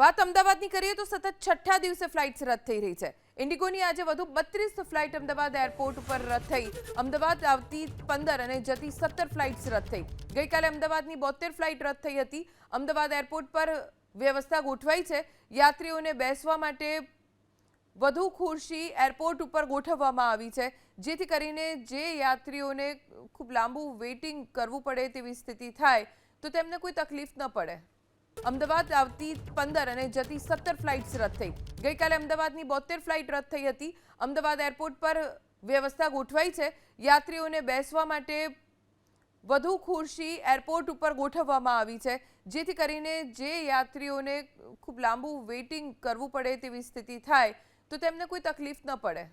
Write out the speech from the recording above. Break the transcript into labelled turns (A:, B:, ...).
A: વાત અમદાવાદની કરીએ તો સતત છઠ્ઠા દિવસે ફ્લાઇટ્સ રદ થઈ રહી છે. ઇન્ડિગોની આજે વધુ બત્રીસ ફ્લાઇટ અમદાવાદ એરપોર્ટ ઉપર રદ થઈ. અમદાવાદ આવતી પંદર અને જતી સત્તર ફ્લાઇટ્સ રદ થઈ. ગઈકાલે અમદાવાદની બોતેર ફ્લાઇટ રદ થઈ હતી. અમદાવાદ એરપોર્ટ પર વ્યવસ્થા ગોઠવાઈ છે. યાત્રીઓને બેસવા માટે વધુ ખુરશી એરપોર્ટ ઉપર ગોઠવવામાં આવી છે. જેથી કરીને જે યાત્રીઓને ખૂબ લાંબુ વેઇટિંગ કરવું પડે તેવી સ્થિતિ થાય, તો તેમને કોઈ તકલીફ ન પડે. અમદાવાદ આવતી પંદર અને જતી સત્તર ફ્લાઇટ્સ રદ થઈ. ગઈકાલે અમદાવાદની બોતેર ફ્લાઇટ રદ થઈ હતી. અમદાવાદ એરપોર્ટ પર વ્યવસ્થા ગોઠવાઈ છે. યાત્રીઓને બેસવા માટે વધુ ખુરશી એરપોર્ટ ઉપર ગોઠવવામાં આવી છે. જેથી કરીને જે યાત્રીઓને ખૂબ લાંબુ વેઇટિંગ કરવું પડે તેવી સ્થિતિ થાય, તો તેમને કોઈ તકલીફ ન પડે.